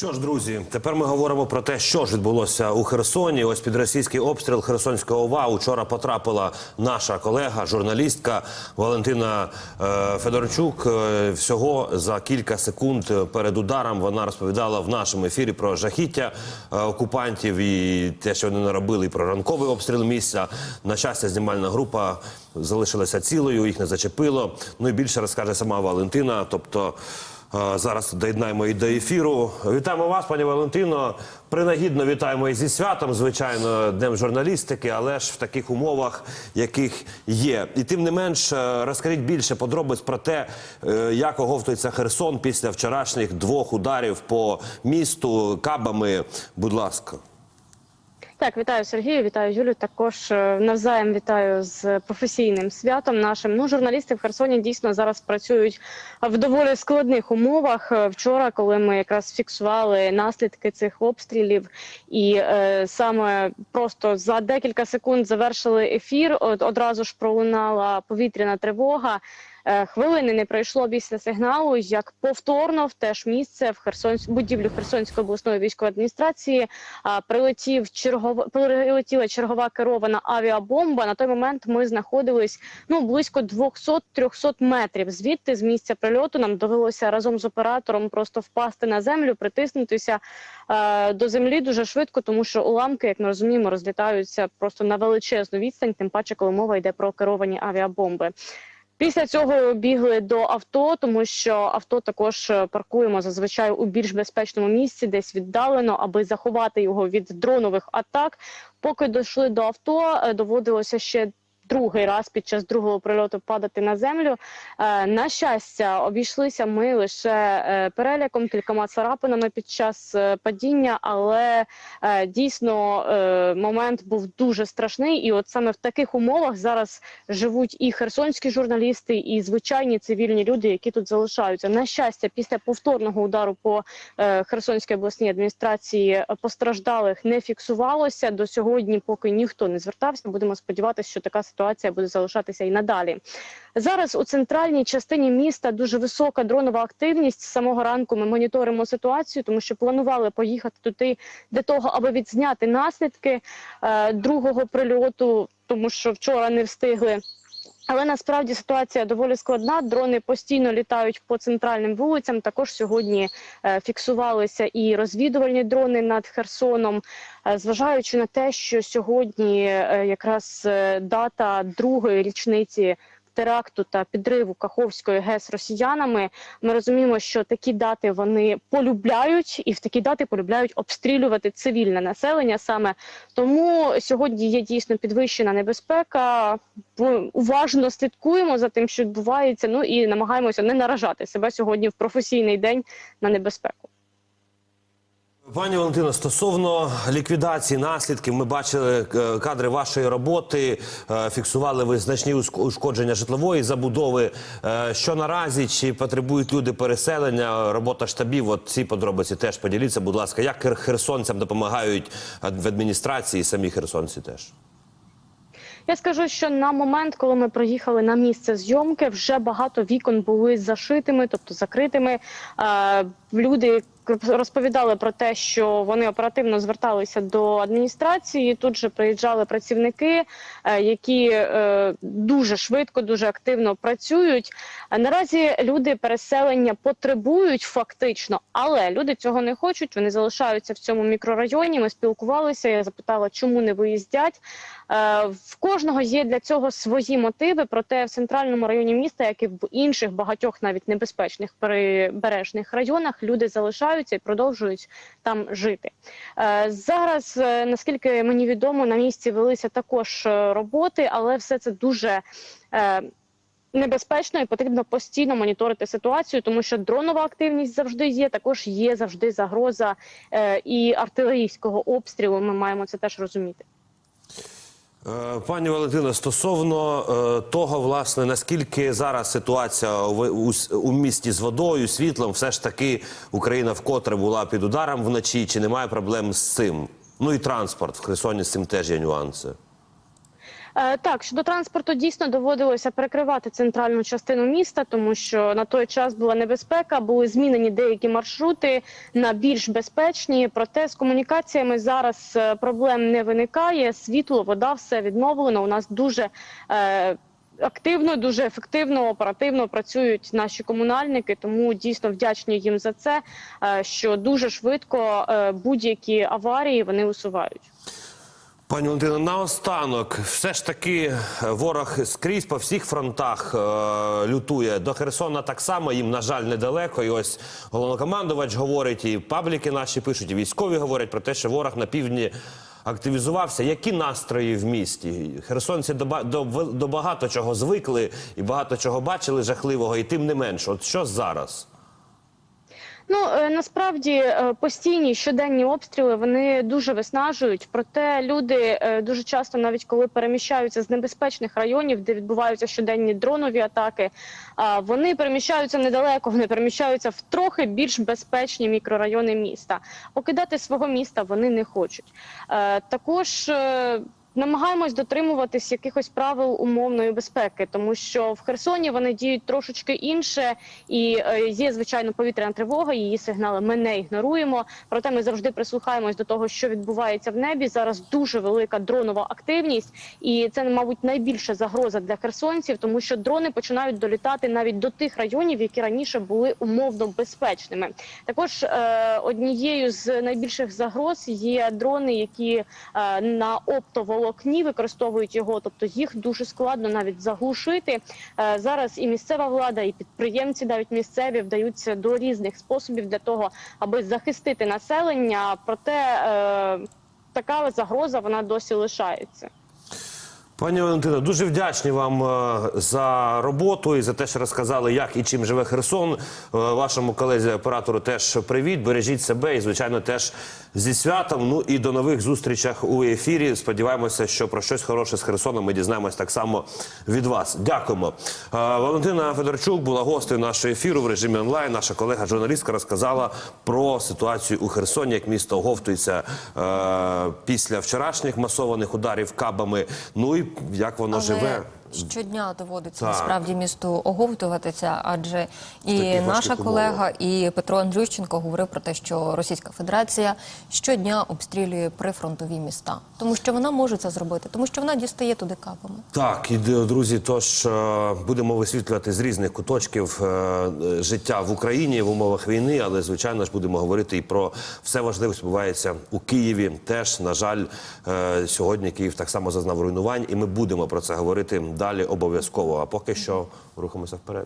Що ж, друзі, тепер ми говоримо про те, що ж відбулося у Херсоні. Ось під російський обстріл Херсонського ОВА учора потрапила наша колега, журналістка Валентина е, Федорчук. Е, всього за кілька секунд перед ударом вона розповідала в нашому ефірі про жахіття е, окупантів і те, що вони наробили, і про ранковий обстріл місця. На щастя, знімальна група залишилася цілою, їх не зачепило. Ну і більше розкаже сама Валентина. Тобто. Зараз доєднаємо і до ефіру. Вітаємо вас, пані Валентино. Принагідно вітаємо і зі святом, звичайно, днем журналістики, але ж в таких умовах, яких є. І тим не менш, е, розкажіть більше подробиць про те, е, як оговтується Херсон після вчорашніх двох ударів по місту кабами. Будь ласка. Так, вітаю Сергію, вітаю Юлю. Також е, навзаєм вітаю з професійним святом нашим. Ну, журналісти в Херсоні дійсно зараз працюють в доволі складних умовах. Е, Вчора, коли ми якраз фіксували наслідки цих обстрілів, і е, саме просто за декілька секунд завершили ефір. Одразу ж пролунала повітряна тривога. Е, Хвилини не пройшло після сигналу, як повторно в те ж місце в Херсонсь... будівлю Херсонської обласної військової адміністрації прилетів чергова прилетіла чергова керована авіабомба. На той момент ми знаходились ну близько 200-300 метрів. Звідти з місця прильоту нам довелося разом з оператором просто впасти на землю, притиснутися е, до землі дуже швидко, тому що уламки, як ми розуміємо, розлітаються просто на величезну відстань, тим паче, коли мова йде про керовані авіабомби. Після цього бігли до авто, тому що авто також е, паркуємо зазвичай у більш безпечному місці, десь віддалено, аби заховати його від дронових атак. Поки дійшли до авто, е, доводилося ще. Другий раз під час другого прильоту падати на землю. Е, на щастя, обійшлися ми лише е, переляком, кількома царапинами під час е, падіння, але дійсно момент був дуже страшний. І от саме в таких умовах зараз живуть і херсонські журналісти, і звичайні цивільні люди, які тут залишаються. На щастя, після повторного удару по Херсонській обласній адміністрації постраждалих не фіксувалося до сьогодні, поки ніхто не звертався. Будемо сподіватися, що така ситуація буде залишатися і надалі. Зараз у центральній частині міста дуже висока дронова активність. З самого ранку ми моніторимо ситуацію, тому що планували поїхати туди для того, аби відзняти наслідки е, другого прильоту, тому що вчора не встигли. Але насправді ситуація доволі складна. Дрони постійно літають по центральним вулицям. Також сьогодні е, фіксувалися і розвідувальні дрони над Херсоном. Е, зважаючи на те, що сьогодні е, якраз дата другої річниці. Теракту та підриву Каховської ГЕС росіянами ми розуміємо, що такі дати вони полюбляють, і в такі дати полюбляють обстрілювати цивільне населення. Саме тому сьогодні є дійсно підвищена небезпека. Уважно слідкуємо за тим, що відбувається. Ну і намагаємося не наражати себе сьогодні в професійний день на небезпеку. Пані Валентино, стосовно ліквідації наслідків, ми бачили е, кадри вашої роботи, е, фіксували ви значні ушкодження житлової забудови. Е, Що наразі чи потребують люди переселення? Робота штабів? От ці подробиці теж поділіться, будь ласка, як херсонцям допомагають в адміністрації, самі херсонці теж. Я скажу, що на момент, коли ми приїхали на місце зйомки, вже багато вікон були зашитими, тобто закритими. Люди розповідали про те, що вони оперативно зверталися до адміністрації. Тут же приїжджали працівники, е, які е, дуже швидко, дуже активно працюють. Наразі люди переселення потребують фактично, але люди цього не хочуть. Вони залишаються в цьому мікрорайоні. Ми спілкувалися. Я запитала, чому не виїздять. Е, В кожного є для цього свої мотиви. Проте в центральному районі міста, як і в інших багатьох навіть небезпечних прибережних районах, люди залишаються і продовжують там жити. Е, Зараз, е, наскільки мені відомо, на місці велися також е, роботи, але все це дуже. Небезпечно і потрібно постійно моніторити ситуацію, тому що дронова активність завжди є. Також є завжди загроза і артилерійського обстрілу. Ми маємо це теж розуміти. Е, Пані Валентина, стосовно е, того, власне, наскільки зараз ситуація у, місті з водою, світлом, все ж таки Україна вкотре була під ударом вночі, чи немає проблем з цим? Ну і транспорт в Херсоні з цим теж є нюанси. Е, Так, щодо транспорту дійсно доводилося перекривати центральну частину міста, тому що на той час була небезпека, були змінені деякі маршрути на більш безпечні. Проте з комунікаціями зараз е, проблем не виникає. Світло, вода, все відновлено. У нас дуже е, активно, дуже ефективно, оперативно працюють наші комунальники. Тому дійсно вдячні їм за це, е, що дуже швидко будь-які аварії вони усувають. Пані Валентина, наостанок, все ж таки е, ворог скрізь по всіх фронтах е, лютує. До Херсона так само їм, на жаль, недалеко. І ось головнокомандувач говорить, і пабліки наші пишуть, і військові говорять про те, що ворог на півдні активізувався. Які настрої в місті? Херсонці до, до, до багато чого звикли і багато чого бачили жахливого, і тим не менш. От що зараз? Ну е, насправді е, постійні щоденні обстріли вони дуже виснажують. Проте люди е, дуже часто, навіть коли переміщаються з небезпечних районів, де відбуваються щоденні дронові атаки, вони переміщаються недалеко, вони переміщаються в трохи більш безпечні мікрорайони міста. Покидати свого міста вони не хочуть. Також Намагаємось дотримуватись якихось правил умовної безпеки, тому що в Херсоні вони діють трошечки інше, і е, є звичайно повітряна тривога. Її сигнали ми не ігноруємо. Проте ми завжди прислухаємось до того, що відбувається в небі. Зараз дуже велика дронова активність, і це, мабуть, найбільша загроза для херсонців, тому що дрони починають долітати навіть до тих районів, які раніше були умовно безпечними. Також е, однією з найбільших загроз є дрони, які е, на оптоволокні використовують його, тобто їх дуже складно навіть заглушити. Е, зараз і місцева влада, і підприємці, навіть місцеві, вдаються до різних способів для того, аби захистити населення. Проте е, така загроза вона досі лишається. Пані Валентино, дуже вдячні вам е, за роботу і за те, що розказали, як і чим живе Херсон. Е, Вашому колезі оператору теж привіт, бережіть себе і, звичайно, теж зі святом. Ну і до нових зустрічах у ефірі. Сподіваємося, що про щось хороше з Херсоном ми дізнаємось так само від вас. Дякуємо. Е, Валентина Федорчук була гостею нашого ефіру в режимі онлайн. Наша колега журналістка розказала про ситуацію у Херсоні, як місто оговтується після вчорашніх масованих ударів кабами. Ну і як воно живе. Щодня доводиться Так. насправді місту оговтуватися, адже і Такі наша умови. колега, і Петро Андрющенко говорив про те, що Російська Федерація щодня обстрілює прифронтові міста, тому що вона може це зробити, тому що вона дістає туди капами. Так, і друзі, тож е, будемо висвітлювати з різних куточків е, е, життя в Україні в умовах війни, але звичайно ж будемо говорити і про все важливе, що відбувається у Києві. Теж на жаль, е, сьогодні Київ так само зазнав руйнувань, і ми будемо про це говорити далі обов'язково. А поки що рухаємося вперед.